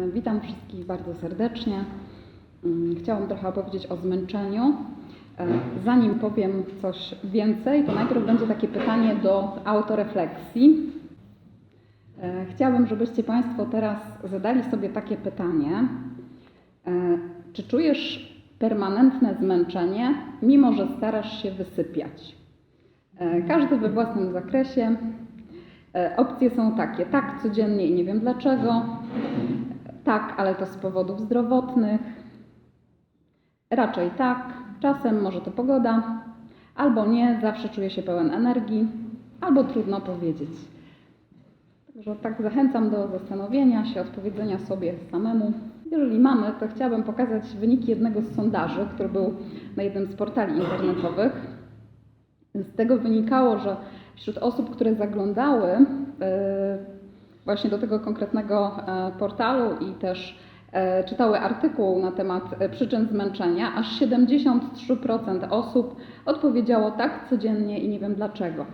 E, Witam wszystkich bardzo serdecznie. Mm, Chciałam trochę opowiedzieć o zmęczeniu. E, Zanim powiem coś więcej, to najpierw będzie takie pytanie do autorefleksji. E, Chciałabym, żebyście Państwo teraz zadali sobie takie pytanie. Czy czujesz permanentne zmęczenie, mimo że starasz się wysypiać? Każdy we własnym zakresie. Opcje są takie: tak, codziennie i nie wiem dlaczego, tak, ale to z powodów zdrowotnych, raczej tak, czasem może to pogoda, albo nie, zawsze czuję się pełen energii, albo trudno powiedzieć. Także tak zachęcam do zastanowienia się, odpowiedzenia sobie samemu. Jeżeli mamy, to chciałabym pokazać wyniki jednego z sondaży, który był na jednym z portali internetowych. Z tego wynikało, że wśród osób, które zaglądały e, właśnie do tego konkretnego e, portalu i też e, czytały artykuł na temat e, przyczyn zmęczenia, aż 73% osób odpowiedziało tak codziennie i nie wiem dlaczego.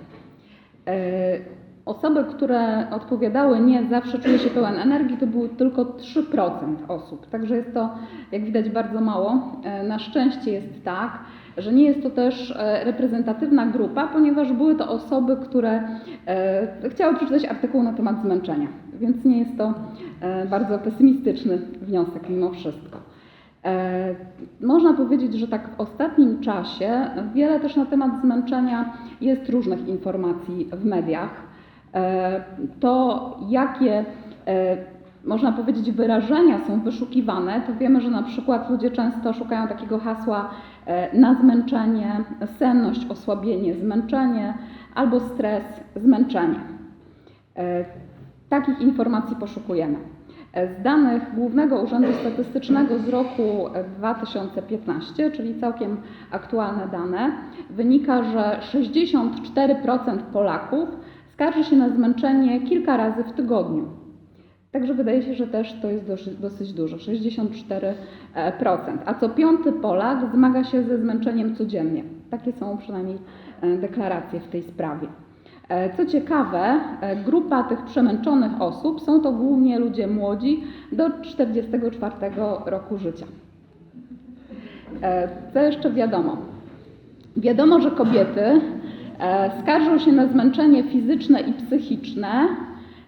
Osoby, które odpowiadały nie, zawsze czuję się pełen energii, to były tylko 3% osób. Także jest to, jak widać, bardzo mało. E, Na szczęście jest tak, że nie jest to też e, reprezentatywna grupa, ponieważ były to osoby, które e, chciały przeczytać artykuł na temat zmęczenia, więc nie jest to bardzo pesymistyczny wniosek mimo wszystko. Można powiedzieć, że tak w ostatnim czasie wiele też na temat zmęczenia jest różnych informacji w mediach. E, To, jakie e, można powiedzieć wyrażenia są wyszukiwane, to wiemy, że na przykład ludzie często szukają takiego hasła e, na zmęczenie, senność, osłabienie, zmęczenie albo stres, zmęczenie. Takich informacji poszukujemy. Z danych Głównego Urzędu Statystycznego z roku e, 2015, czyli całkiem aktualne dane, wynika, że 64% Polaków skarży się na zmęczenie kilka razy w tygodniu. Także wydaje się, że też to jest dosyć, dużo 64%. A co piąty Polak zmaga się ze zmęczeniem codziennie. Takie są przynajmniej e, deklaracje w tej sprawie. E, Co ciekawe, e, grupa tych przemęczonych osób są to głównie ludzie młodzi do 44 roku życia. E, Co jeszcze wiadomo? Wiadomo, że kobiety e, skarżą się na zmęczenie fizyczne i psychiczne.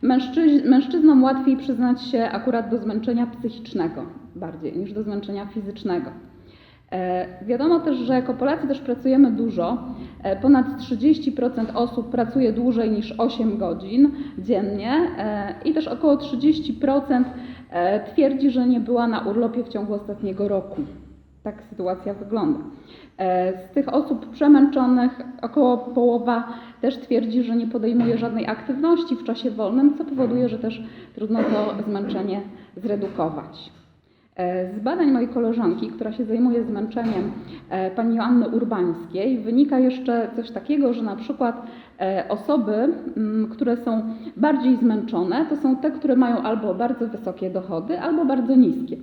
Mężczyź, mężczyznom łatwiej przyznać się akurat do zmęczenia psychicznego bardziej niż do zmęczenia fizycznego. E, Wiadomo też, że jako Polacy też pracujemy dużo. E, Ponad 30% osób pracuje dłużej niż 8 godzin dziennie e, i też około 30% e, twierdzi, że nie była na urlopie w ciągu ostatniego roku. Tak sytuacja wygląda. E, Z tych osób przemęczonych około połowa też twierdzi, że nie podejmuje żadnej aktywności w czasie wolnym, co powoduje, że też trudno to zmęczenie zredukować. E, Z badań mojej koleżanki, która się zajmuje zmęczeniem e, pani Joanny Urbańskiej, wynika jeszcze coś takiego, że na przykład osoby, mm, które są bardziej zmęczone, to są te, które mają albo bardzo wysokie dochody, albo bardzo niskie.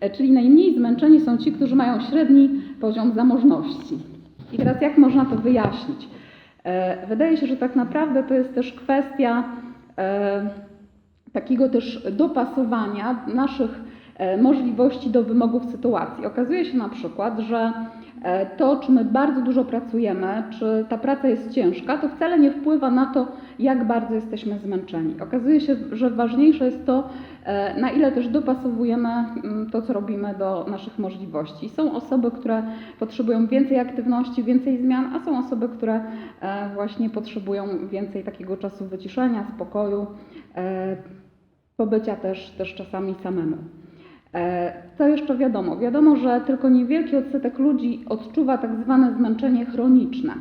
E, Czyli najmniej zmęczeni są ci, którzy mają średni poziom zamożności. I teraz jak można to wyjaśnić? E, Wydaje się, że tak naprawdę to jest też kwestia e, takiego też dopasowania naszych możliwości do wymogów sytuacji. Okazuje się na przykład, że to, czy my bardzo dużo pracujemy, czy ta praca jest ciężka, to wcale nie wpływa na to, jak bardzo jesteśmy zmęczeni. Okazuje się, że ważniejsze jest to, e, na ile też dopasowujemy mm, to, co robimy do naszych możliwości. Są osoby, które potrzebują więcej aktywności, więcej zmian, a są osoby, które e, właśnie potrzebują więcej takiego czasu wyciszenia, spokoju, e, pobycia też, też czasami samemu. E, Co jeszcze wiadomo? Wiadomo, że tylko niewielki odsetek ludzi odczuwa tak zwane zmęczenie chroniczne.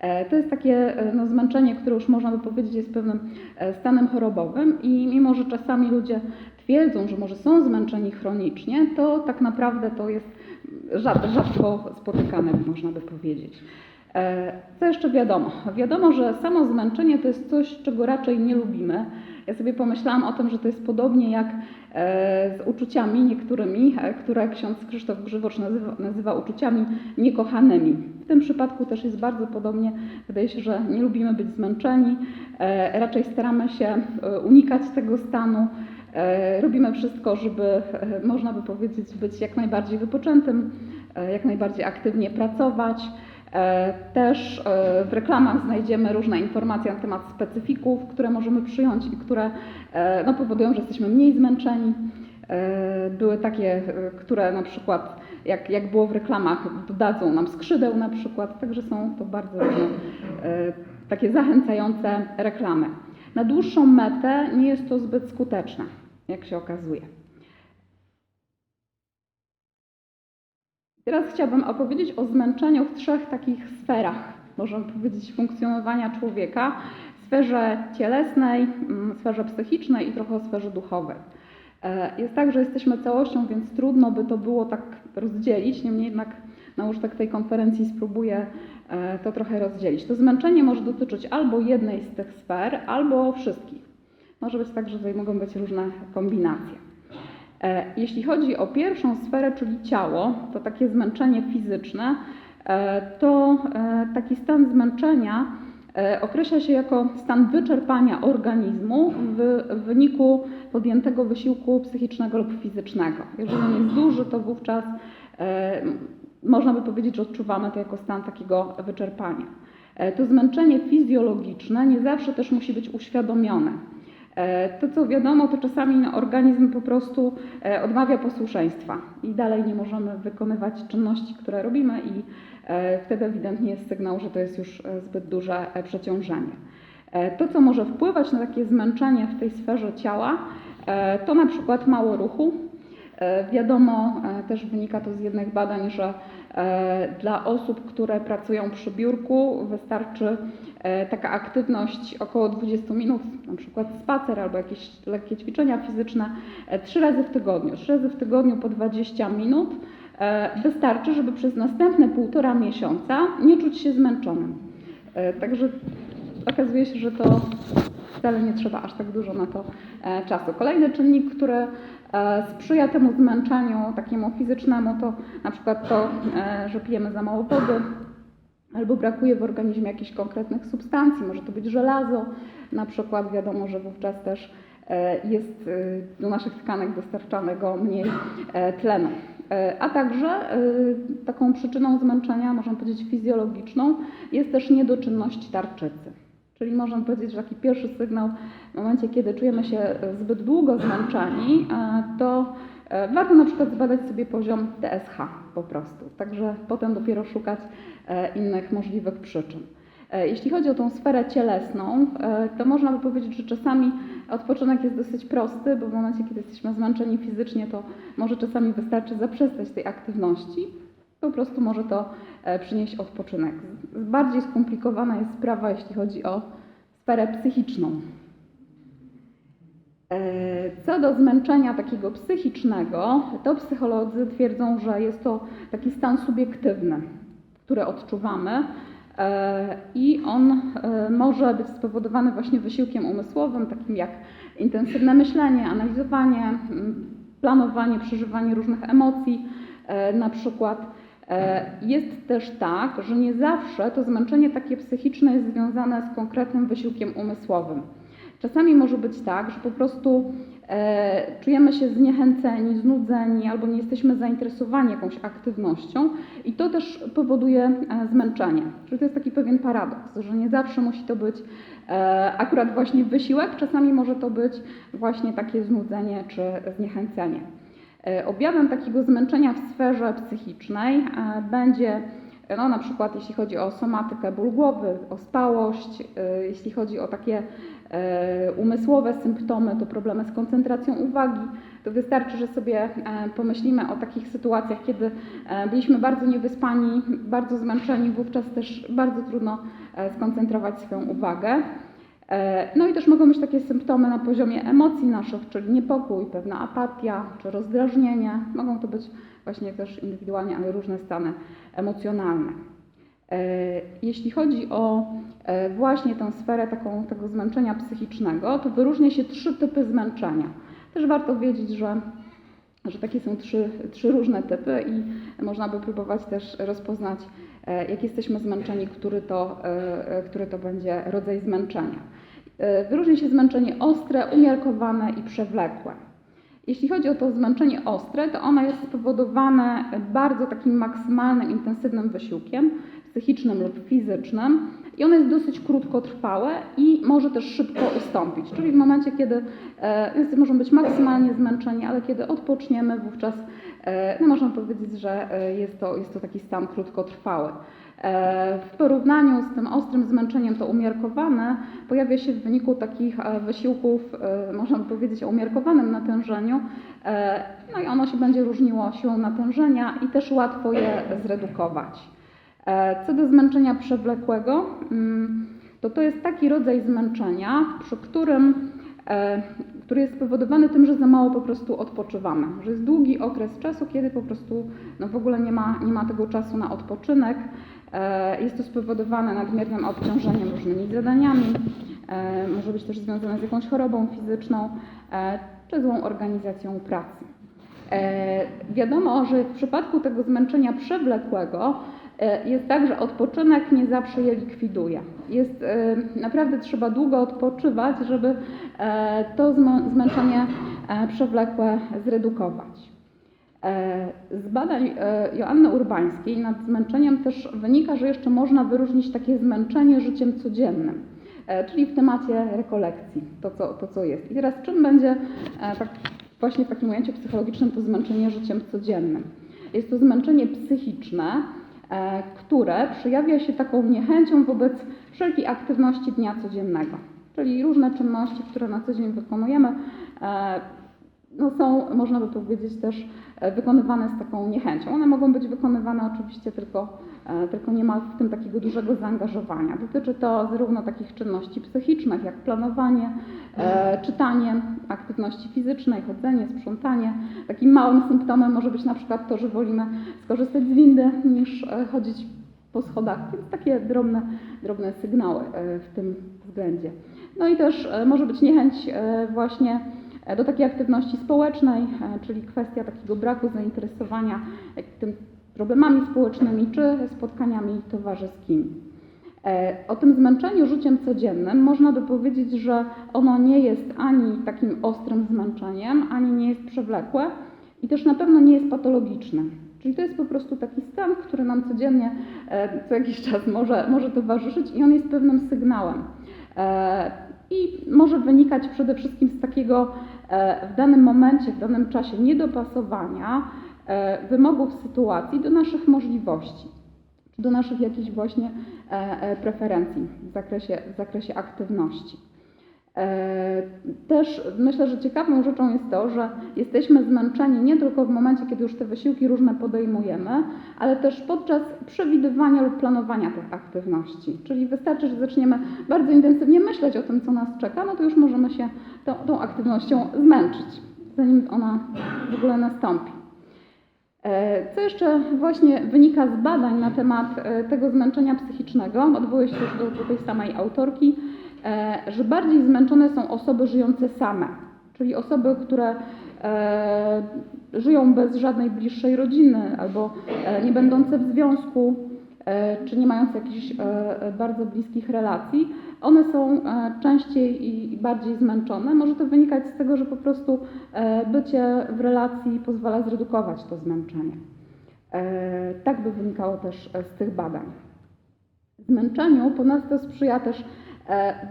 E, To jest takie e, no, zmęczenie, które już można by powiedzieć jest pewnym e, stanem chorobowym i mimo, że czasami ludzie twierdzą, że może są zmęczeni chronicznie, to tak naprawdę to jest rzad- rzadko spotykane, można by powiedzieć. E, Co jeszcze wiadomo? Wiadomo, że samo zmęczenie to jest coś, czego raczej nie lubimy. Ja sobie pomyślałam o tym, że to jest podobnie jak e, z uczuciami niektórymi, e, które ksiądz Krzysztof Grzywocz nazywa, nazywa uczuciami niekochanymi. W tym przypadku też jest bardzo podobnie. Wydaje się, że nie lubimy być zmęczeni, e, raczej staramy się unikać tego stanu. Robimy wszystko, żeby, można by powiedzieć, być jak najbardziej wypoczętym, jak najbardziej aktywnie pracować. E, Też e, w reklamach znajdziemy różne informacje na temat specyfików, które możemy przyjąć i które e, no, powodują, że jesteśmy mniej zmęczeni. Były takie, które na przykład, jak, jak było w reklamach, dodadzą nam skrzydeł na przykład, także są to bardzo takie zachęcające reklamy. Na dłuższą metę nie jest to zbyt skuteczne, jak się okazuje. Teraz chciałabym opowiedzieć o zmęczeniu w trzech takich sferach, możemy powiedzieć, funkcjonowania człowieka. Sferze cielesnej, mm, sferze psychicznej i trochę o sferze duchowej. E, Jest tak, że jesteśmy całością, więc trudno by to było tak rozdzielić, niemniej jednak na użytek tej konferencji spróbuję e, to trochę rozdzielić. To zmęczenie może dotyczyć albo jednej z tych sfer, albo wszystkich. Może być tak, że tutaj mogą być różne kombinacje. E, Jeśli chodzi o pierwszą sferę, czyli ciało, to takie zmęczenie fizyczne, e, to e, taki stan zmęczenia określa się jako stan wyczerpania organizmu w wyniku podjętego wysiłku psychicznego lub fizycznego. Jeżeli on jest duży, to wówczas można by powiedzieć, że odczuwamy to jako stan takiego wyczerpania. To zmęczenie fizjologiczne nie zawsze też musi być uświadomione. E, To, co wiadomo, to czasami no, organizm po prostu e, odmawia posłuszeństwa i dalej nie możemy wykonywać czynności, które robimy, i e, wtedy ewidentnie jest sygnał, że to jest już zbyt duże przeciążenie. To, co może wpływać na takie zmęczenie w tej sferze ciała, to na przykład mało ruchu. E, Wiadomo, e, też wynika to z jednych badań, że e, dla osób, które pracują przy biurku, wystarczy taka aktywność około 20 minut, na przykład spacer albo jakieś lekkie ćwiczenia fizyczne, trzy razy w tygodniu. Trzy razy w tygodniu po 20 minut wystarczy, żeby przez następne półtora miesiąca nie czuć się zmęczonym. Także okazuje się, że to wcale nie trzeba aż tak dużo na to e, czasu. Kolejny czynnik, który e, sprzyja temu zmęczeniu takiemu fizycznemu, to na przykład to, e, że pijemy za mało wody, albo brakuje w organizmie jakichś konkretnych substancji, może to być żelazo, na przykład wiadomo, że wówczas też jest do naszych tkanek dostarczanego mniej tlenu. A także taką przyczyną zmęczenia, można powiedzieć fizjologiczną, jest też niedoczynność tarczycy. Czyli możemy powiedzieć, że taki pierwszy sygnał w momencie, kiedy czujemy się zbyt długo zmęczeni, e, to e, warto na przykład zbadać sobie poziom TSH po prostu. Także potem dopiero szukać e, innych możliwych przyczyn. Jeśli chodzi o tą sferę cielesną, to można by powiedzieć, że czasami odpoczynek jest dosyć prosty, bo w momencie, kiedy jesteśmy zmęczeni fizycznie, to może czasami wystarczy zaprzestać tej aktywności. Po prostu może to e, przynieść odpoczynek. Bardziej skomplikowana jest sprawa, jeśli chodzi o sferę psychiczną. E, Co do zmęczenia takiego psychicznego, to psycholodzy twierdzą, że jest to taki stan subiektywny, który odczuwamy e, i on może być spowodowany właśnie wysiłkiem umysłowym, takim jak intensywne myślenie, analizowanie, planowanie, przeżywanie różnych emocji na przykład. E, Jest też tak, że nie zawsze to zmęczenie takie psychiczne jest związane z konkretnym wysiłkiem umysłowym. Czasami może być tak, że po prostu e, czujemy się zniechęceni, znudzeni albo nie jesteśmy zainteresowani jakąś aktywnością i to też powoduje e, zmęczenie. Czyli to jest taki pewien paradoks, że nie zawsze musi to być e, akurat właśnie wysiłek, czasami może to być właśnie takie znudzenie czy zniechęcenie. E, Objawem takiego zmęczenia w sferze psychicznej e, będzie no, na przykład jeśli chodzi o somatykę ból głowy, ospałość, e, jeśli chodzi o takie e, umysłowe symptomy, to problemy z koncentracją uwagi, to wystarczy, że sobie e, pomyślimy o takich sytuacjach, kiedy e, byliśmy bardzo niewyspani, bardzo zmęczeni, wówczas też bardzo trudno e, skoncentrować swoją uwagę. E, No i też mogą być takie symptomy na poziomie emocji naszych, czyli niepokój, pewna apatia czy rozdrażnienie. Mogą to być właśnie też indywidualnie, ale różne stany emocjonalne. E, Jeśli chodzi o e, właśnie tę sferę taką, tego zmęczenia psychicznego, to wyróżnia się trzy typy zmęczenia. Też warto wiedzieć, że, że takie są trzy, trzy różne typy i można by próbować też rozpoznać, jak jesteśmy zmęczeni, który to, e, e, który to będzie rodzaj zmęczenia. E, Wyróżnia się zmęczenie ostre, umiarkowane i przewlekłe. Jeśli chodzi o to zmęczenie ostre, to ono jest spowodowane bardzo takim maksymalnym, intensywnym wysiłkiem psychicznym lub fizycznym i ono jest dosyć krótkotrwałe i może też szybko ustąpić. Czyli w momencie, kiedy e, możemy być maksymalnie zmęczeni, ale kiedy odpoczniemy, wówczas e, no można powiedzieć, że e, jest to, jest to taki stan krótkotrwały. E, W porównaniu z tym ostrym zmęczeniem to umiarkowane pojawia się w wyniku takich e, wysiłków, e, można powiedzieć o umiarkowanym natężeniu, e, no i ono się będzie różniło siłą natężenia i też łatwo je zredukować. E, Co do zmęczenia przewlekłego, mm, to to jest taki rodzaj zmęczenia, przy którym, e, który jest spowodowany tym, że za mało po prostu odpoczywamy, że jest długi okres czasu, kiedy po prostu no w ogóle nie ma, nie ma tego czasu na odpoczynek. E, Jest to spowodowane nadmiernym obciążeniem różnymi zadaniami, e, może być też związane z jakąś chorobą fizyczną e, czy złą organizacją pracy. Wiadomo, że w przypadku tego zmęczenia przewlekłego jest tak, że odpoczynek nie zawsze je likwiduje. Jest e, naprawdę trzeba długo odpoczywać, żeby e, to zmę- zmęczenie e, przewlekłe zredukować. E, Z badań e, Joanny Urbańskiej nad zmęczeniem też wynika, że jeszcze można wyróżnić takie zmęczenie życiem codziennym, e, czyli w temacie rekolekcji, to co, to co jest. I teraz czym będzie e, tak właśnie w takim ujęciu psychologicznym to zmęczenie życiem codziennym? Jest to zmęczenie psychiczne, e, które przejawia się taką niechęcią wobec wszelkiej aktywności dnia codziennego, czyli różne czynności, które na co dzień wykonujemy, e, no są, można by powiedzieć, też e, wykonywane z taką niechęcią. One mogą być wykonywane oczywiście tylko, e, tylko nie ma w tym takiego dużego zaangażowania. Dotyczy to zarówno takich czynności psychicznych, jak planowanie, e, czytanie, aktywności fizycznej, chodzenie, sprzątanie. Takim małym symptomem może być na przykład to, że wolimy skorzystać z windy niż e, chodzić po schodach, więc takie drobne, drobne sygnały e, w tym względzie. No i też e, może być niechęć e, właśnie e, do takiej aktywności społecznej, e, czyli kwestia takiego braku zainteresowania tym problemami społecznymi czy spotkaniami towarzyskimi. E, O tym zmęczeniu życiem codziennym można by powiedzieć, że ono nie jest ani takim ostrym zmęczeniem, ani nie jest przewlekłe i też na pewno nie jest patologiczne. Czyli to jest po prostu taki stan, który nam codziennie e, co jakiś czas może, może towarzyszyć i on jest pewnym sygnałem. E, I może wynikać przede wszystkim z takiego w danym momencie, w danym czasie niedopasowania wymogów sytuacji do naszych możliwości, czy do naszych jakichś właśnie e, e, preferencji w zakresie, w zakresie aktywności. E, Też myślę, że ciekawą rzeczą jest to, że jesteśmy zmęczeni nie tylko w momencie, kiedy już te wysiłki różne podejmujemy, ale też podczas przewidywania lub planowania tych aktywności. Czyli wystarczy, że zaczniemy bardzo intensywnie myśleć o tym, co nas czeka, no to już możemy się tą, tą aktywnością zmęczyć, zanim ona w ogóle nastąpi. E, Co jeszcze właśnie wynika z badań na temat e, tego zmęczenia psychicznego, odwołuję się też do, tej samej autorki, e, że bardziej zmęczone są osoby żyjące same, czyli osoby, które żyją bez żadnej bliższej rodziny albo nie będące w związku, czy nie mające jakichś e, e, bardzo bliskich relacji, one są e, częściej i bardziej zmęczone. Może to wynikać z tego, że po prostu e, bycie w relacji pozwala zredukować to zmęczenie. E, Tak by wynikało też e, z tych badań. Zmęczeniu ponadto sprzyja też e,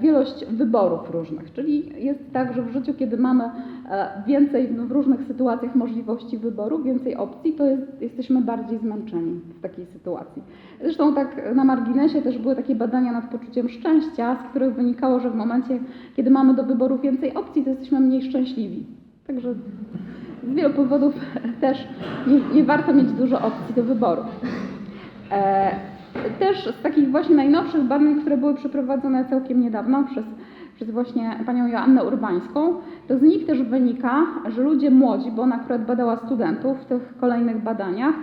wielość wyborów różnych, czyli jest tak, że w życiu, kiedy mamy e, więcej w różnych sytuacjach możliwości wyboru, więcej opcji, to jest, jesteśmy bardziej zmęczeni w takiej sytuacji. Zresztą tak na marginesie też były takie badania nad poczuciem szczęścia, z których wynikało, że w momencie, kiedy mamy do wyboru więcej opcji, to jesteśmy mniej szczęśliwi. Także z wielu powodów też nie, nie warto mieć dużo opcji do wyboru. E, też z takich właśnie najnowszych badań, które były przeprowadzone całkiem niedawno przez, przez właśnie panią Joannę Urbańską, to z nich też wynika, że ludzie młodzi, bo ona akurat badała studentów w tych kolejnych badaniach,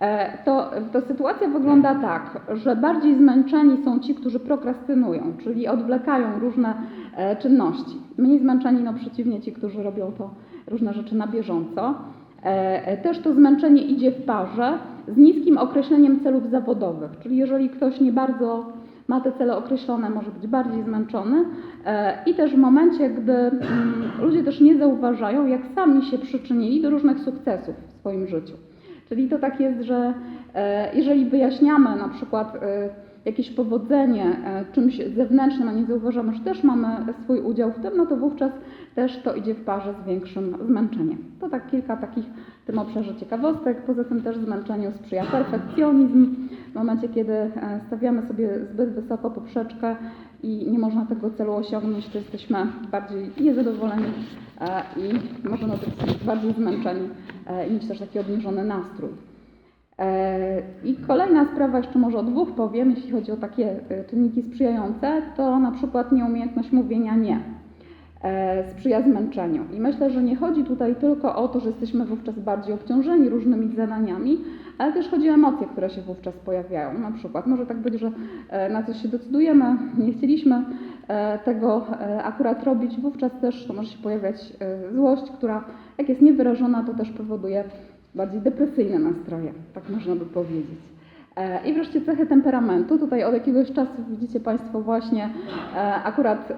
e, to, to sytuacja wygląda tak, że bardziej zmęczeni są ci, którzy prokrastynują, czyli odwlekają różne e, czynności. Mniej zmęczeni, no przeciwnie, ci, którzy robią to różne rzeczy na bieżąco. E, Też to zmęczenie idzie w parze z niskim określeniem celów zawodowych, czyli jeżeli ktoś nie bardzo ma te cele określone, może być bardziej zmęczony e, i też w momencie, gdy mm, ludzie też nie zauważają, jak sami się przyczynili do różnych sukcesów w swoim życiu. Czyli to tak jest, że e, jeżeli wyjaśniamy na przykład e, jakieś powodzenie e, czymś zewnętrznym, a nie zauważamy, że też mamy swój udział w tym, no to wówczas też to idzie w parze z większym zmęczeniem. To tak kilka takich w tym obszarze ciekawostek. Poza tym też zmęczeniu sprzyja perfekcjonizm. W momencie, kiedy e, stawiamy sobie zbyt wysoko poprzeczkę i nie można tego celu osiągnąć, to jesteśmy bardziej niezadowoleni e, i możemy być bardziej zmęczeni mieć też taki obniżony nastrój. E, I kolejna sprawa, jeszcze może o dwóch powiem, jeśli chodzi o takie e, czynniki sprzyjające, to na przykład nieumiejętność mówienia nie e, sprzyja zmęczeniu. I myślę, że nie chodzi tutaj tylko o to, że jesteśmy wówczas bardziej obciążeni różnymi zadaniami, ale też chodzi o emocje, które się wówczas pojawiają. Na przykład może tak być, że na coś się decydujemy, nie chcieliśmy tego akurat robić, wówczas też może się pojawiać złość, która jak jest niewyrażona, to też powoduje bardziej depresyjne nastroje, tak można by powiedzieć. E, I wreszcie cechy temperamentu. Tutaj od jakiegoś czasu widzicie Państwo właśnie e, akurat e,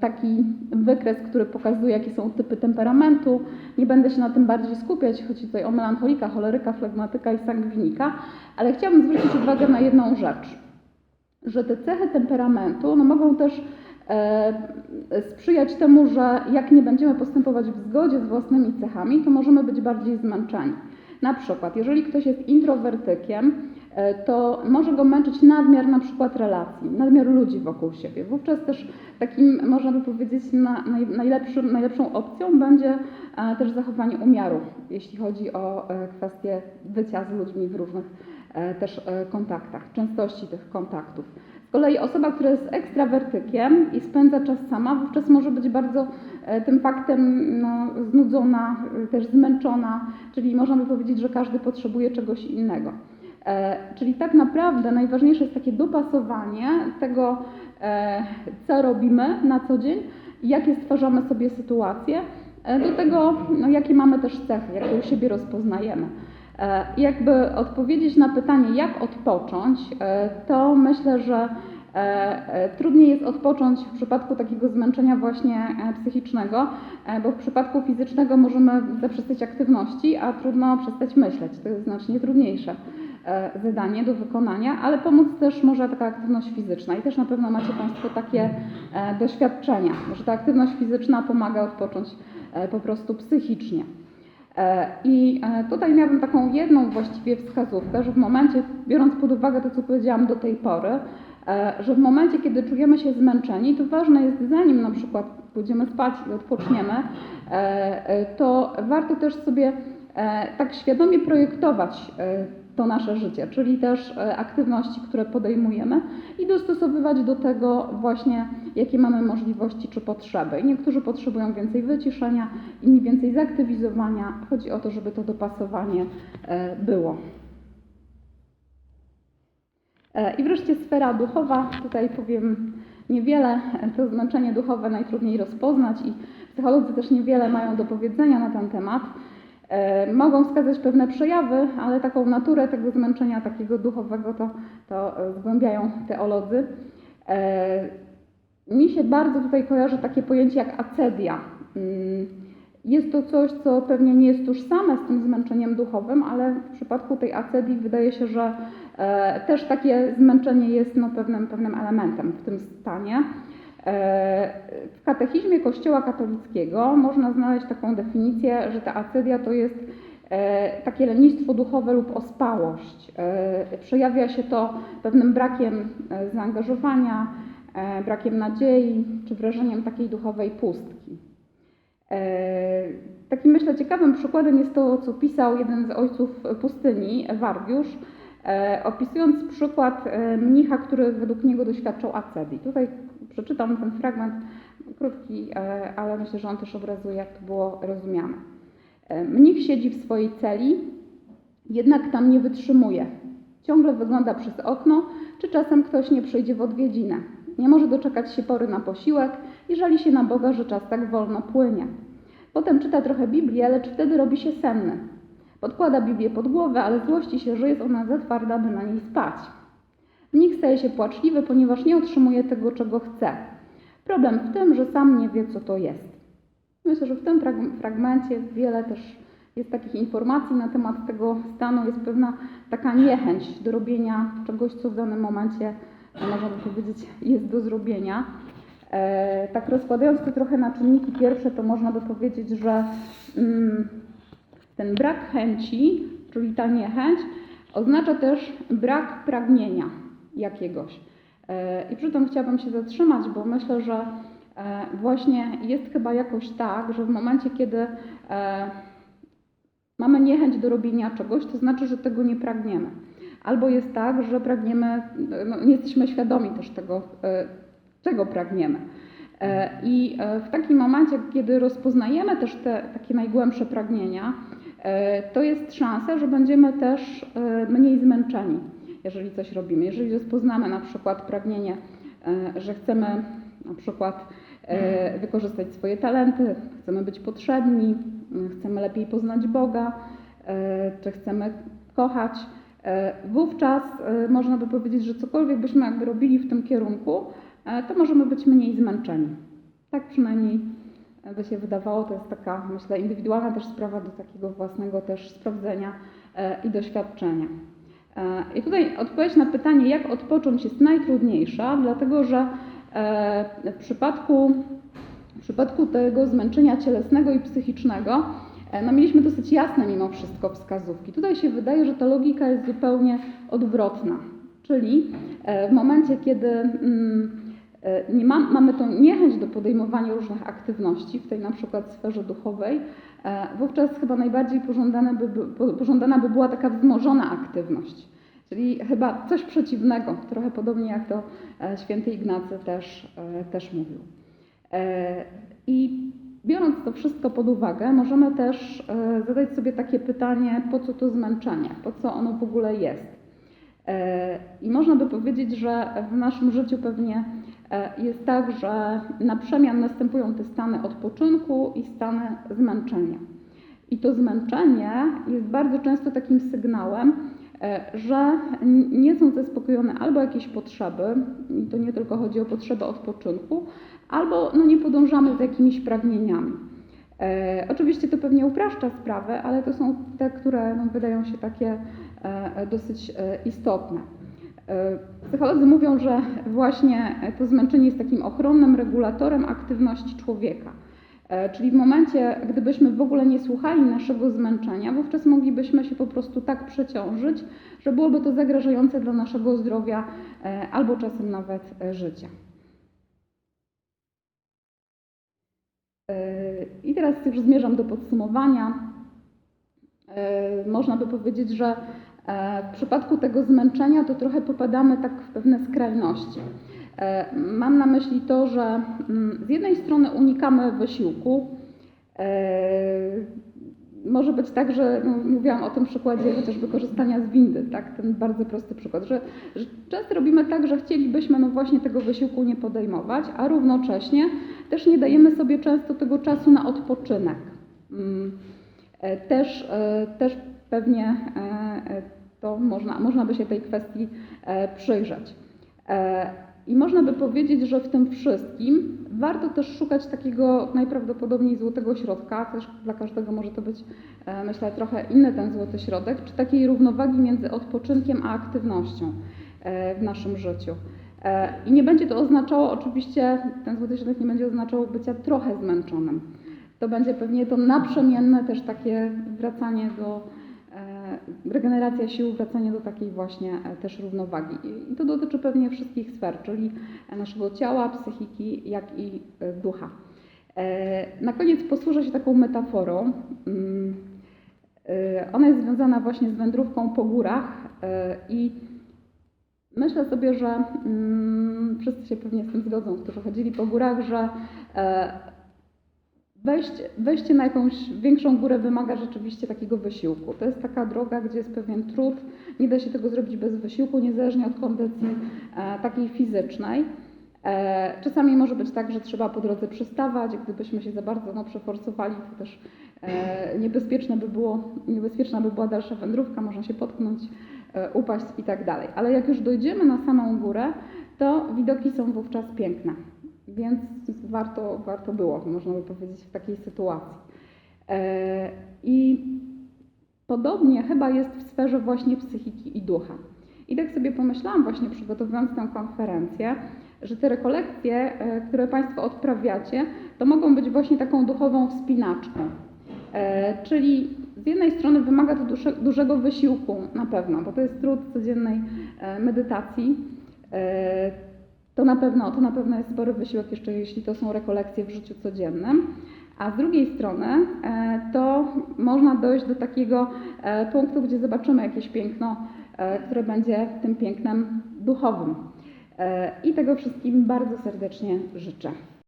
taki wykres, który pokazuje, jakie są typy temperamentu. Nie będę się na tym bardziej skupiać, chodzi tutaj o melancholika, choleryka, flegmatyka i sangwinika, ale chciałabym zwrócić uwagę na jedną rzecz, że te cechy temperamentu no, mogą też sprzyjać temu, że jak nie będziemy postępować w zgodzie z własnymi cechami, to możemy być bardziej zmęczeni. Na przykład, jeżeli ktoś jest introwertykiem, e, to może go męczyć nadmiar na przykład relacji, nadmiar ludzi wokół siebie. Wówczas też takim, można by powiedzieć, na, naj, najlepszym, najlepszą opcją będzie e, też zachowanie umiaru, jeśli chodzi o e, kwestię bycia z ludźmi w różnych też kontaktach, częstości tych kontaktów. Z kolei osoba, która jest ekstrawertykiem i spędza czas sama, wówczas może być bardzo e, tym faktem no, znudzona, e, też zmęczona, czyli można by powiedzieć, że każdy potrzebuje czegoś innego. E, Czyli tak naprawdę najważniejsze jest takie dopasowanie tego, co robimy na co dzień, jakie stwarzamy sobie sytuacje, do tego, no, jakie mamy też cechy, jak to u siebie rozpoznajemy. E, jakby odpowiedzieć na pytanie, jak odpocząć, e, to myślę, że e, trudniej jest odpocząć w przypadku takiego zmęczenia właśnie psychicznego, bo w przypadku fizycznego możemy zaprzestać aktywności, a trudno przestać myśleć. To jest znacznie trudniejsze zadanie do wykonania, ale pomóc też może taka aktywność fizyczna i też na pewno macie Państwo takie doświadczenia, że ta aktywność fizyczna pomaga odpocząć po prostu psychicznie. E, I e, tutaj miałabym taką jedną właściwie wskazówkę, że w momencie, biorąc pod uwagę to, co powiedziałam do tej pory, e, że w momencie, kiedy czujemy się zmęczeni, to ważne jest, zanim na przykład pójdziemy spać i odpoczniemy, to warto też sobie tak świadomie projektować to nasze życie, czyli też e, aktywności, które podejmujemy i dostosowywać do tego właśnie, jakie mamy możliwości czy potrzeby. Niektórzy potrzebują więcej wyciszenia, inni więcej zaktywizowania. Chodzi o to, żeby to dopasowanie e, było. E, I wreszcie sfera duchowa. Tutaj powiem niewiele. To zmęczenie duchowe najtrudniej rozpoznać i psycholodzy też niewiele mają do powiedzenia na ten temat. E, Mogą wskazać pewne przejawy, ale taką naturę tego zmęczenia takiego duchowego to, to e, zgłębiają teolodzy. E, Mi się bardzo tutaj kojarzy takie pojęcie jak acedia. Mm, Jest to coś, co pewnie nie jest tożsame z tym zmęczeniem duchowym, ale w przypadku tej acedii wydaje się, że też takie zmęczenie jest no, pewnym, pewnym elementem w tym stanie. E, W katechizmie Kościoła katolickiego można znaleźć taką definicję, że ta acedia to jest e, takie lenistwo duchowe lub ospałość. E, Przejawia się to pewnym brakiem zaangażowania, brakiem nadziei czy wrażeniem takiej duchowej pustki. Takim myślę ciekawym przykładem jest to, co pisał jeden z ojców pustyni, Wargiusz, opisując przykład mnicha, który według niego doświadczał acedii. Tutaj przeczytam ten fragment, krótki, e, ale myślę, że on też obrazuje, jak to było rozumiane. E, Mnich siedzi w swojej celi, jednak tam nie wytrzymuje. Ciągle wygląda przez okno, czy czasem ktoś nie przyjdzie w odwiedzinę. Nie może doczekać się pory na posiłek i żali się na Boga, że czas tak wolno płynie. Potem czyta trochę Biblię, lecz wtedy robi się senny. Podkłada Biblię pod głowę, ale złości się, że jest ona za twarda, by na niej spać. Mnich staje się płaczliwy, ponieważ nie otrzymuje tego, czego chce. Problem w tym, że sam nie wie, co to jest. Myślę, że w tym frag- fragmencie wiele też jest takich informacji na temat tego stanu, jest pewna taka niechęć do robienia czegoś, co w danym momencie, e, można by powiedzieć, jest do zrobienia. E, tak rozkładając to trochę na czynniki pierwsze, to można by powiedzieć, że mm, ten brak chęci, czyli ta niechęć, oznacza też brak pragnienia jakiegoś. E, I przy tym chciałabym się zatrzymać, bo myślę, że e, właśnie jest chyba jakoś tak, że w momencie, kiedy e, mamy niechęć do robienia czegoś, to znaczy, że tego nie pragniemy. Albo jest tak, że pragniemy, no, nie jesteśmy świadomi też tego, czego pragniemy. I w takim momencie, kiedy rozpoznajemy też te takie najgłębsze pragnienia, to jest szansa, że będziemy też mniej zmęczeni, jeżeli coś robimy. Jeżeli rozpoznamy na przykład pragnienie, e, że chcemy na przykład e, wykorzystać swoje talenty, chcemy być potrzebni, m, chcemy lepiej poznać Boga, e, czy chcemy kochać, e, wówczas e, można by powiedzieć, że cokolwiek byśmy jakby robili w tym kierunku, e, to możemy być mniej zmęczeni. Tak przynajmniej e, by się wydawało, to jest taka, myślę, indywidualna też sprawa do takiego własnego też sprawdzenia e, i doświadczenia. E, I tutaj odpowiedź na pytanie, jak odpocząć, jest najtrudniejsza, dlatego że e, w przypadku, w przypadku tego zmęczenia cielesnego i psychicznego, e, no mieliśmy dosyć jasne mimo wszystko wskazówki. Tutaj się wydaje, że ta logika jest zupełnie odwrotna. Czyli w momencie, kiedy mm, nie ma, mamy tą niechęć do podejmowania różnych aktywności, w tej na przykład sferze duchowej, e, wówczas chyba najbardziej pożądane by, by- po- pożądana by była taka wzmożona aktywność. Czyli chyba coś przeciwnego, trochę podobnie jak to e, święty Ignacy też, e, też mówił. E, I biorąc to wszystko pod uwagę, możemy też e, zadać sobie takie pytanie, po co to zmęczenie, po co ono w ogóle jest. E, I można by powiedzieć, że w naszym życiu pewnie e, jest tak, że na przemian następują te stany odpoczynku i stany zmęczenia. I to zmęczenie jest bardzo często takim sygnałem, e, że nie są zaspokojone albo jakieś potrzeby, i to nie tylko chodzi o potrzeby odpoczynku, albo no, nie podążamy za jakimiś pragnieniami. E, oczywiście to pewnie upraszcza sprawę, ale to są te, które no, wydają się takie e, dosyć e, istotne. E, Psycholodzy mówią, że właśnie to zmęczenie jest takim ochronnym regulatorem aktywności człowieka. E, Czyli w momencie, gdybyśmy w ogóle nie słuchali naszego zmęczenia, wówczas moglibyśmy się po prostu tak przeciążyć, że byłoby to zagrażające dla naszego zdrowia e, albo czasem nawet życia. I teraz już zmierzam do podsumowania. Można by powiedzieć, że w przypadku tego zmęczenia to trochę popadamy tak w pewne skrajności. E, Mam na myśli to, że mm, z jednej strony unikamy wysiłku. E, Może być tak, że no, mówiłam o tym przykładzie chociażby korzystania z windy, tak, ten bardzo prosty przykład, że, że często robimy tak, że chcielibyśmy no właśnie tego wysiłku nie podejmować, a równocześnie też nie dajemy sobie często tego czasu na odpoczynek. Mm, e, Też, e, też pewnie e, e, to można, można by się tej kwestii e, przyjrzeć. E, I można by powiedzieć, że w tym wszystkim warto też szukać takiego najprawdopodobniej złotego środka, też dla każdego może to być, e, myślę, trochę inny ten złoty środek, czy takiej równowagi między odpoczynkiem a aktywnością w naszym życiu. I nie będzie to oznaczało, oczywiście, ten złoty środek nie będzie oznaczało bycia trochę zmęczonym. To będzie pewnie to naprzemienne też takie wracanie do, regeneracja sił, wracanie do takiej właśnie e, też równowagi. I to dotyczy pewnie wszystkich sfer, czyli naszego ciała, psychiki, jak i e, ducha. E, Na koniec posłużę się taką metaforą. Mm, Ona jest związana właśnie z wędrówką po górach i myślę sobie, że mm, wszyscy się pewnie z tym zgodzą, którzy chodzili po górach, że Wejście, wejście na jakąś większą górę wymaga rzeczywiście takiego wysiłku. To jest taka droga, gdzie jest pewien trud. Nie da się tego zrobić bez wysiłku, niezależnie od kondycji e, takiej fizycznej. E, Czasami może być tak, że trzeba po drodze przystawać. Gdybyśmy się za bardzo no, przeforsowali, to też e, niebezpieczne by było, niebezpieczna by była dalsza wędrówka, można się potknąć, e, upaść i tak dalej. Ale jak już dojdziemy na samą górę, to widoki są wówczas piękne. Więc warto, warto było, można by powiedzieć, w takiej sytuacji. E, I podobnie chyba jest w sferze właśnie psychiki i ducha. I tak sobie pomyślałam właśnie przygotowując tę konferencję, że te rekolekcje, e, które Państwo odprawiacie, to mogą być właśnie taką duchową wspinaczką. E, Czyli z jednej strony wymaga to duże, dużego wysiłku na pewno, bo to jest trud codziennej medytacji. To na pewno, to na pewno jest spory wysiłek, jeszcze jeśli to są rekolekcje w życiu codziennym. A z drugiej strony e, to można dojść do takiego e, punktu, gdzie zobaczymy jakieś piękno, e, które będzie tym pięknem duchowym. I tego wszystkim bardzo serdecznie życzę.